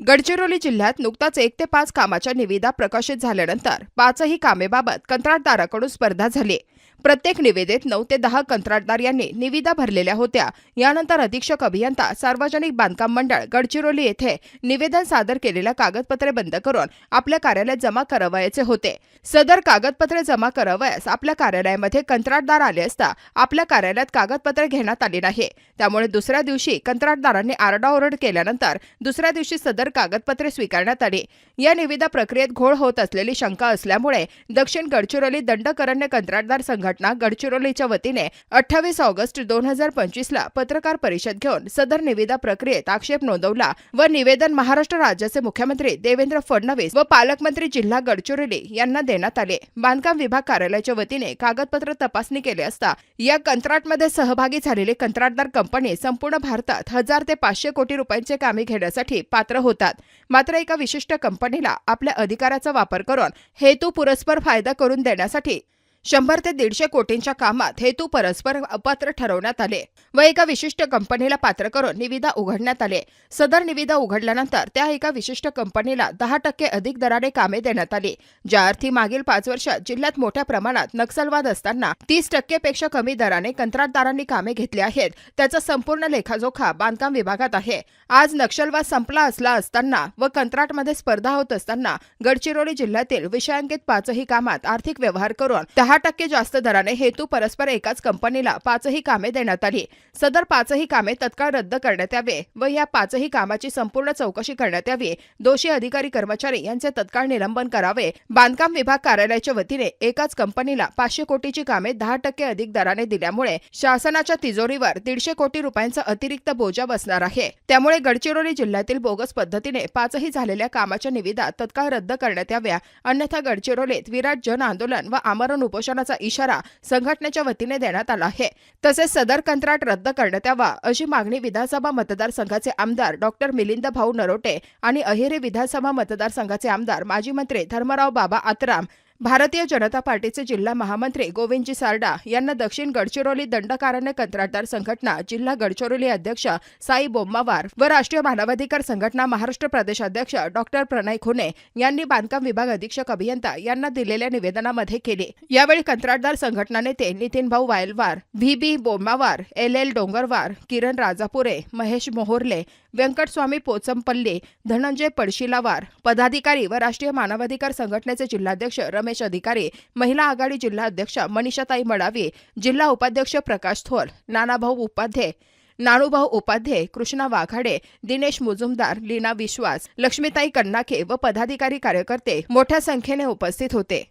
गडचिरोली जिल्ह्यात नुकताच एक ते पाच कामाच्या निविदा प्रकाशित झाल्यानंतर पाचही कामेबाबत कंत्राटदाराकडून स्पर्धा झाली. प्रत्येक निविदेत नऊ ते दहा कंत्राटदार यांनी निविदा भरलेल्या होत्या. यानंतर अधीक्षक अभियंता सार्वजनिक बांधकाम मंडळ गडचिरोली येथे निवेदन सादर केलेल्या कागदपत्रे बंद करून आपल्या कार्यालयात जमा करावयाचे होते. सदर कागदपत्रे जमा करावयास आपल्या कार्यालयामध्ये कंत्राटदार आले असता आपल्या कार्यालयात कागदपत्रे घेण्यात आली नाही. त्यामुळे दुसऱ्या दिवशी कंत्राटदारांनी आरडाओरड केल्यानंतर दुसऱ्या दिवशी सदर कागदपत्रे स्वीकारण्यात आली. या निविदा प्रक्रियेत घोळ होत असलेली शंका असल्यामुळे दक्षिण गडचिरोली दंडकरण्य कंत्राटदार संघटना गडचिरोलीच्या वतीने अठ्ठावीस ऑगस्ट दोन हजार पंचवीसला पत्रकार परिषद घेऊन सदर निविदा प्रक्रियेत आक्षेप नोंदवला व निवेदन महाराष्ट्र राज्याचे मुख्यमंत्री देवेंद्र फडणवीस व पालकमंत्री जिल्हा गडचिरोली यांना देण्यात आले. बांधकाम विभाग कार्यालयाच्या वतीने कागदपत्र तपासणी केली असता या कंत्राटमध्ये सहभागी झालेली कंत्राटदार कंपनी संपूर्ण भारतात हजार ते पाचशे कोटी रुपयांचे कामे घेण्यासाठी पात्र होतात. मात्र एका विशिष्ट कंपनीला आपल्या अधिकाराचा वापर करून हेतू पुरस्पर फायदा करून देण्यासाठी शंभर ते दीडशे कोटींच्या कामात हेतू परस्पर अपात्र ठरवण्यात आले व एका विशिष्ट कंपनीला पात्र करून निविदा उघडण्यात आले. सदर निविदा उघडल्यानंतर त्या एका विशिष्ट कंपनीला दहा टक्के अधिक दराने कामे देण्यात आली ज्या अर्थी मागील पाच वर्षात जिल्ह्यात मोठ्या प्रमाणात नक्षलवाद असताना तीस टक्केपेक्षा कमी दराने कंत्राटदारांनी कामे घेतली आहेत. त्याचा संपूर्ण लेखाजोखा बांधकाम विभागात आहे. आज नक्षलवाद संपला असला असताना व कंत्राटमध्ये स्पर्धा होत असताना गडचिरोली जिल्ह्यातील विषयांकित पाचही कामात आर्थिक व्यवहार करून दहा टक्के जास्त दराने हेतू परस्पर एकाच कंपनीला पाचही कामे देण्यात आली. सदर पाचही कामे तत्काळ रद्द करण्यात यावे व या पाचही कामाची संपूर्ण चौकशी करण्यात यावी. दोषी अधिकारी कर्मचारी यांचे तत्काळ निलंबन करावे. बांधकाम विभाग कार्यालयाच्या वतीने एकाच कंपनीला पाचशे कोटीची कामे दहा टक्के अधिक दराने दिल्यामुळे शासनाच्या तिजोरीवर दीडशे कोटी रुपयांचा अतिरिक्त बोजा बसणार आहे. त्यामुळे गडचिरोली जिल्ह्यातील बोगस पद्धतीने पाचही झालेल्या कामाच्या निविदा तत्काळ रद्द करण्यात याव्या. अन्यथा गडचिरोलीत विराट जन आंदोलन व आमरण उपोषणाचा इशारा संघटनेच्या वतीने देण्यात आला आहे. तसेच सदर कंत्राट रद्द करण्यात यावा अशी मागणी विधानसभा मतदारसंघाचे आमदार डॉक्टर मिलिंद भाऊ नरोटे आणि अहेरी विधानसभा मतदारसंघाचे आमदार माजी मंत्री धर्मराव बाबा आतराम भारतीय जनता पार्टीचे जिल्हा महामंत्री गोविंदजी सारडा यांना दक्षिण गडचिरोली दंडकारण्य कंत्राटदार संघटना जिल्हा गडचिरोली अध्यक्ष साई बोम्मावार व राष्ट्रीय मानवाधिकार संघटना महाराष्ट्र प्रदेशाध्यक्ष डॉक्टर प्रणय खुने यांनी बांधकाम विभाग अधीक्षक अभियंता यांना दिलेल्या निवेदनामध्ये केले. यावेळी कंत्राटदार संघटना नेते Nitin Bhau Wayalwar V B Bommawar L L Dongarwar Kiran Rajapure Mahesh Moharle Venkataswamy Pochampalli Dhananjay Padshilawar पदाधिकारी व राष्ट्रीय मानवाधिकार संघटनेचे जिल्हाध्यक्ष रमेश अधिकारी महिला आघाडी जिल्हा अध्यक्ष मनीषाताई मडावी जिल्हा उपाध्यक्ष प्रकाश थोर नानाभाऊ उपाध्ये नाणूभाऊ उपाध्ये कृष्णा वाघाडे दिनेश मुजुमदार लीना विश्वास लक्ष्मीताई कन्नाके व पदाधिकारी कार्यकर्ते मोठ्या संख्येने उपस्थित होते.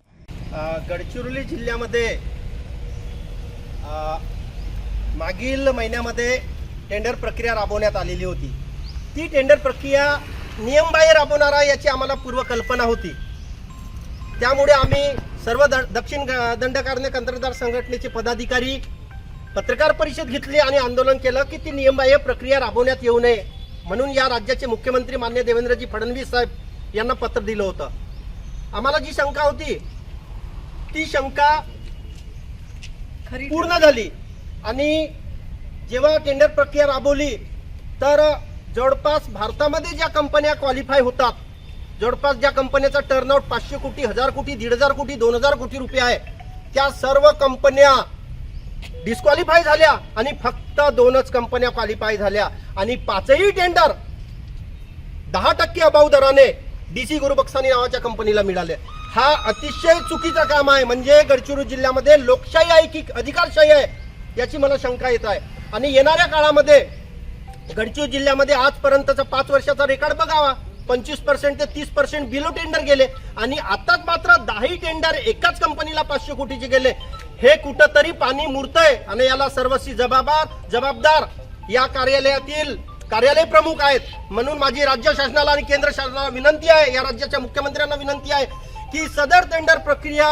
गडचिरोली जिल्ह्यामध्ये मागील महिन्यामध्ये टेंडर प्रक्रिया राबवण्यात आलेली होती. ती टेंडर प्रक्रिया नियमबाह्य राबवणारा याची आम्हाला पूर्वकल्पना होती. त्यामुळे आम्ही सर्व द दक्षिण दंडकारण्य कंत्राटदार संघटनेचे पदाधिकारी पत्रकार परिषद घेतली आणि आंदोलन केलं की ती नियमबाह्य प्रक्रिया राबवण्यात येऊ नये म्हणून या राज्याचे मुख्यमंत्री मान्य देवेंद्रजी फडणवीस साहेब यांना पत्र दिलं होतं. आम्हाला जी शंका होती ती शंका पूर्ण झाली आणि जेव्हा टेंडर प्रक्रिया राबवली तर जवळपास भारतामध्ये ज्या कंपन्या क्वालिफाय होतात जवळपास ज्या कंपन्याचा टर्नआउट पाचशे कोटी हजार कोटी दीड हजार कोटी दोन हजार कोटी रुपये आहे त्या सर्व कंपन्या डिस्क्वालिफाय झाल्या आणि फक्त दोनच कंपन्या क्वालिफाय झाल्या. आणि पाचही टेंडर दहा टक्के अभाव दराने डीसी गुरुबक्सानी नावाच्या कंपनीला मिळाले. हा अतिशय चुकीचं काम आहे. म्हणजे गडचिरोली जिल्ह्यामध्ये लोकशाही आहे की अधिकारशाही आहे याची मला शंका येत आहे. आणि येणाऱ्या काळामध्ये गडचिरोली जिल्ह्यामध्ये आजपर्यंतचा पाच वर्षाचा रेकॉर्ड बघावा. पंचवीस पर्सेंट ते तीस पर्सेंट बिलो टेंडर गेले. आणि आताच मात्र दहाही टेंडर एकाच कंपनीला पाचशे कोटीचे गेले. हे कुठंतरी पाणी मुरतंय आणि याला सर्वस्वी जबाबदार जबाबदार या कार्यालयातील कार्यालय प्रमुख आहेत. म्हणून माझी राज्य शासनाला आणि केंद्र शासनाला विनंती आहे या राज्याच्या मुख्यमंत्र्यांना विनंती आहे की सदर टेंडर प्रक्रिया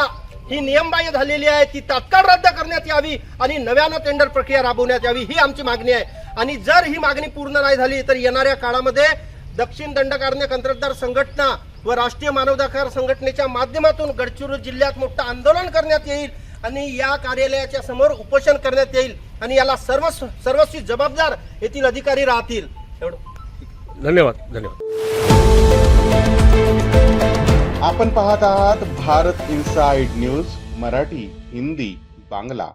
ही नियमबाह्य झालेली आहे ती तात्काळ रद्द करण्यात यावी आणि नव्यानं टेंडर प्रक्रिया राबवण्यात यावी ही आमची मागणी आहे. आणि जर ही मागणी पूर्ण नाही झाली तर येणाऱ्या काळामध्ये दक्षिण दंडकारण्य कंत्राटदार संघटना व राष्ट्रीय मानवाधिकार संघटनेच्या माध्यमातून गडचिरोली जिल्ह्यात मोठं आंदोलन करण्यात येईल आणि या कार्यालयाच्या समोर उपोषण करण्यात येईल आणि याला सर्व सर्वस्वी जबाबदार येथील अधिकारी राहतील. एवढं. धन्यवाद धन्यवाद. आपण पाहत आहात भारत इन्साइड न्यूज मराठी हिंदी बांगला.